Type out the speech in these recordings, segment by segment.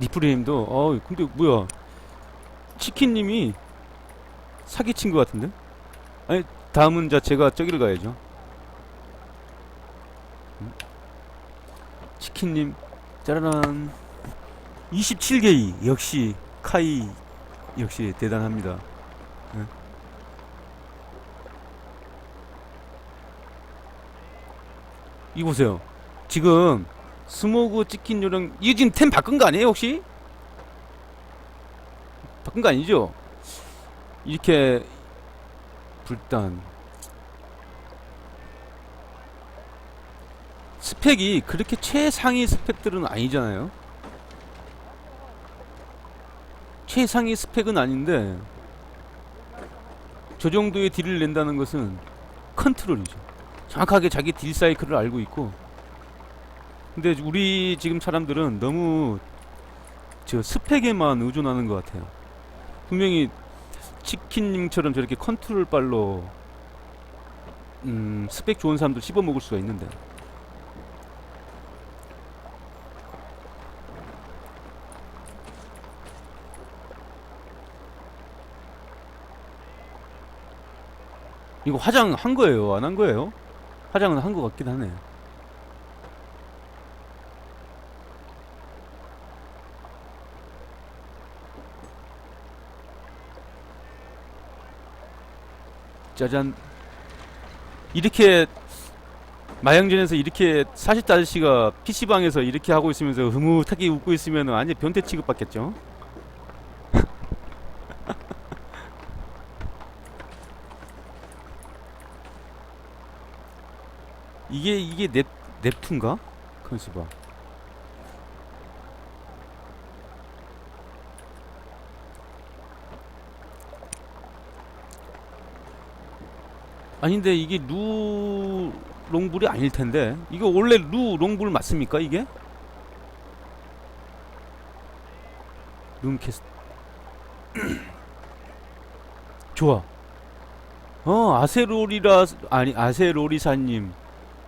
리프레임도 어 근데 뭐야 치킨님이 사기친 것 같은데? 아니 다음은 자 제가 저기를 가야죠. 음. 치킨님 짜라란 27개이 역시 카이 역시 대단합니다. 예. 이 보세요. 지금 스모그 치킨 요령 이거 지금 템 바꾼 거 아니에요 혹시? 바꾼 거 아니죠? 이렇게 불단 스펙이 그렇게 최상위 스펙들은 아니잖아요. 최상위 스펙은 아닌데 저 정도의 딜을 낸다는 것은 컨트롤이죠. 정확하게 자기 딜 사이클을 알고 있고 근데 우리 지금 사람들은 너무 저 스펙에만 의존하는 것 같아요. 분명히 치킨님처럼 저렇게 컨트롤 발로 음, 스펙 좋은 사람도 씹어 먹을 수가 있는데 이거 화장 한 거예요? 안 한 거예요? 화장은 한거 같긴 하네. 짜잔. 이렇게 마영전에서 이렇게 40대 아저씨가 PC방에서 이렇게 하고 있으면서 흐뭇하게 웃고 있으면 완전 변태 취급받겠죠? 이게 이게 넵 넵툰가? 가만있 어 봐. 아닌데 이게 루 롱불이 아닐 텐데 이거 원래 루 롱불 맞습니까 이게? 룸캐스 좋아 어 아세로리라 아니 아세로리사님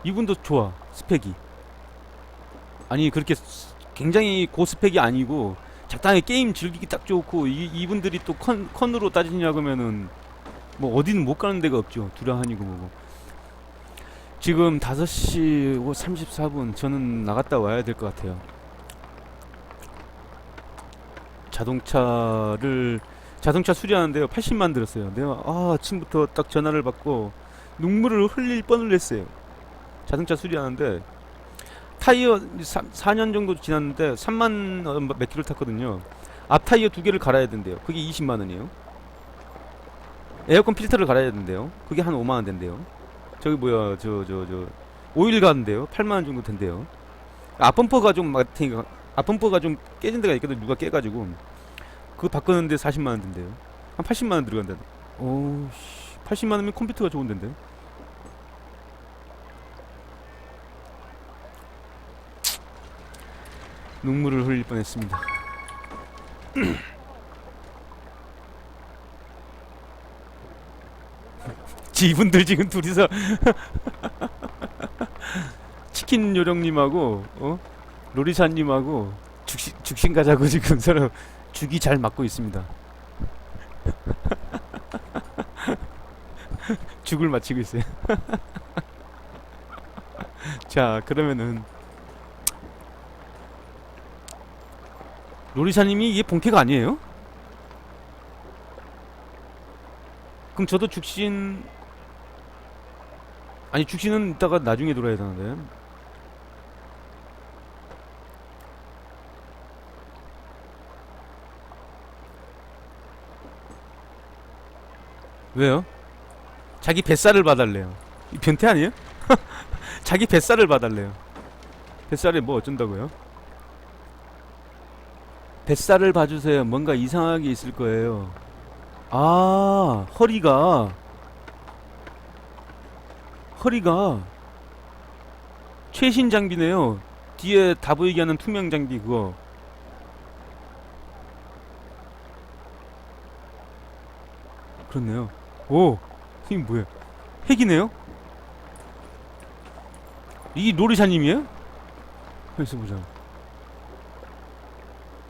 이분도 좋아 스펙이 아니 그렇게 스- 굉장히 고스펙이 아니고 적당히 게임 즐기기 딱 좋고 이, 이분들이 또 컨, 컨으로 따지냐 그러면은 뭐 어디는 못 가는 데가 없죠. 두라한이고 뭐고. 지금 5시 34분. 저는 나갔다 와야 될 것 같아요. 자동차를 자동차 수리하는데요. 80만 들었어요. 내가 아 아침부터 딱 전화를 받고 눈물을 흘릴 뻔을 했어요. 자동차 수리하는데 타이어 4, 년 정도 지났는데 3만 어, 몇 킬로 탔거든요. 앞 타이어 두 개를 갈아야 된대요. 그게 20만 원이에요. 에어컨 필터를 갈아야 된대요. 그게 한 5만 원 된대요. 저기 뭐야 저 저 저 오일 가는데요. 8만 원 정도 된대요. 앞범퍼가 좀 마탱이가 앞범퍼가 좀 깨진 데가 있거든. 누가 깨가지고 그거 바꾸는데 40만 원 된대요. 한 80만 원 들어간다. 오, 씨, 80만 원이면 컴퓨터가 좋은 데인데. 눈물을 흘릴 뻔했습니다. 지분들 지금 둘이서 치킨 요령님하고 어 로리사님하고 죽신 죽신 가자고 지금 서로 죽이 잘 맞고 있습니다. 죽을 맞히고 있어요. 자 그러면은 로리사님이 이게 본캐가 아니에요? 그럼 저도 죽신 아니 죽신은 이따가 나중에 돌아야 되는데 왜요? 자기 뱃살을 봐달래요 이 변태 아니에요? 자기 뱃살을 봐달래요 뱃살에 뭐 어쩐다고요? 뱃살을 봐주세요. 뭔가 이상하게 있을 거예요. 아, 허리가. 허리가. 최신 장비네요. 뒤에 다 보이게 하는 투명 장비 그거. 그렇네요. 오, 이게 뭐야? 핵이네요? 이 로리사님이에요? 여기서 보자.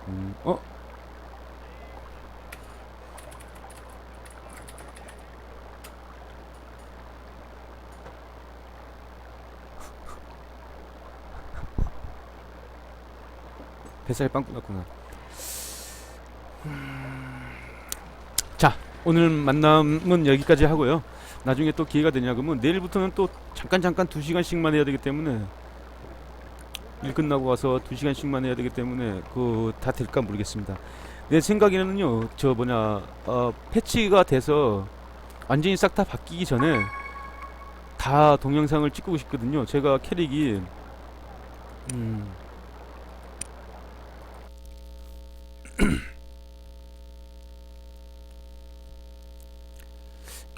음, 어? 뱃살이 빵꾸 났구나. 음, 자, 오늘 만남은 여기까지 하고요. 나중에 또 기회가 되냐 그러면 내일부터는 또 잠깐 잠깐 두 시간씩만 해야 되기 때문에 일 끝나고 와서 두 시간씩만 해야 되기 때문에 그 다 될까 모르겠습니다. 내 생각에는요, 저 뭐냐 어, 패치가 돼서 완전히 싹 다 바뀌기 전에 다 동영상을 찍고 싶거든요. 제가 캐릭이 음.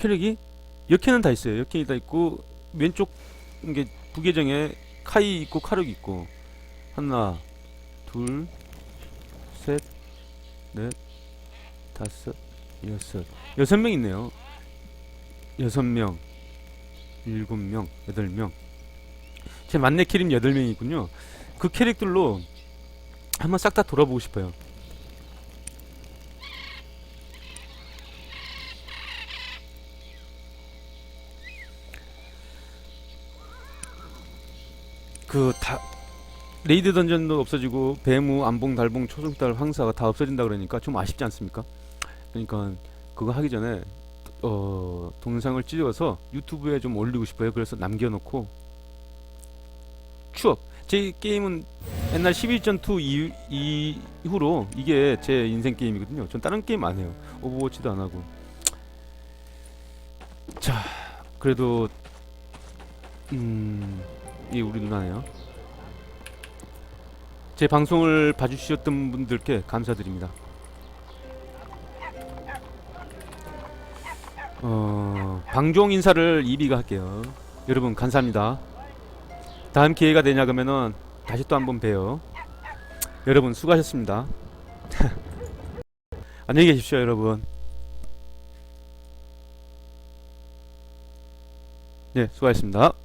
캐릭이 역캐는 다 있어요. 역캐이 다 있고 왼쪽 이게 부계정에 카이 있고 카룩 있고 하나 둘 셋 넷 다섯 여섯 여섯 명 있네요. 여섯 명 일곱 명 여덟 명제 만렙 캐릭 여덟 명이 있군요. 그 캐릭들로 한번 싹 다 돌아보고 싶어요. 그 다 레이드 던전도 없어지고 배무, 안봉, 달봉, 초승달, 황사가 다 없어진다 그러니까 좀 아쉽지 않습니까? 그러니까 그거 하기 전에 어 동영상을 찍어서 유튜브에 좀 올리고 싶어요. 그래서 남겨놓고 추억. 제 게임은 옛날 11.2 이, 이후로 이게 제 인생 게임이거든요. 전 다른 게임 안 해요. 오버워치도 안 하고. 자, 그래도 음, 이 우리 누나네요. 제 방송을 봐주셨던 분들께 감사드립니다. 어, 방종 인사를 이비가 할게요. 여러분 감사합니다. 다음 기회가 되냐 그러면은 다시 또 한번 봬요. 여러분 수고하셨습니다. 안녕히 계십시오, 여러분. 네, 수고하셨습니다.